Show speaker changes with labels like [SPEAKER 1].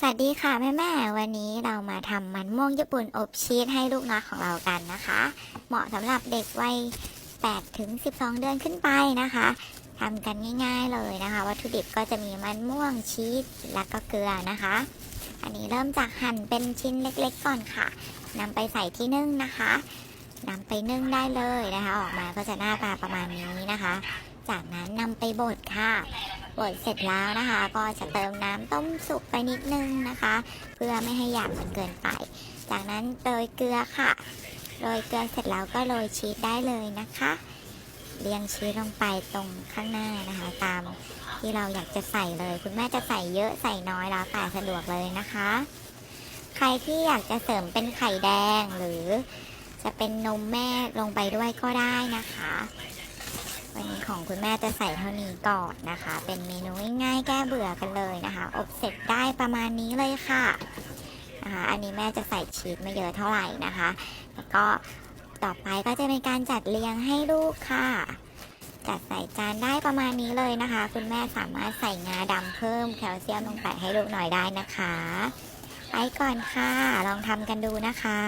[SPEAKER 1] สวัสดีค่ะแม่แม่วันนี้เรามาทำมันม่วงญี่ปุ่นอบชีสให้ลูกน้อยของเรากันนะคะ เหมาะสำหรับเด็กวัย8ถึง12 เดือนขึ้นไปนะคะทำกันง่าย ๆเลยนะคะ วัตถุดิบก็จะมีมันม่วงชีสแล้วก็เกลือนะคะ อันนี้เริ่มจากหั่นเป็นชิ้นเล็กๆก่อนค่ะนำไปใส่ที่นึ่งนะคะนำไปนึ่งได้เลยนะคะ ออกมาก็จะหน้าตาประมาณนี้นะคะ จากนั้นนำไปบดค่ะบดเสร็จแล้วนะคะ ก็จะเติมน้ำต้มสุกไปนิดนึงนะคะ เพื่อไม่ให้หยาบจนเกินไป จากนั้นโรยเกลือค่ะโรยเกลือเสร็จแล้วก็โรยชีสได้เลยนะคะ เรียงชีสลงไปตรงข้างหน้านะคะ ตามที่เราอยากจะใส่เลย คุณแม่จะใส่เยอะใส่น้อยแล้วแต่สะดวกเลยนะคะ ใครที่อยากจะเสริมเป็นไข่แดงหรือจะเป็นนมแม่ลงไปด้วยก็ได้นะคะ วันนี้ของคุณแม่จะใส่เท่านี้ก่อนนะคะ เป็นเมนูง่ายๆแก้เบื่อกันเลยนะคะ อบเสร็จได้ประมาณนี้เลยค่ะนะคะอันนี้แม่จะใส่ชีสไม่เยอะเท่าไหร่นะคะ แล้วก็ต่อไปก็จะเป็นการจัดเรียงให้ลูกค่ะ จัดใส่จานได้ประมาณนี้เลยนะคะ คุณแม่สามารถใส่งาดำเพิ่มแคลเซียมลงไปให้ลูกหน่อยได้นะคะไปก่อนค่ะ ลองทำกันดูนะคะ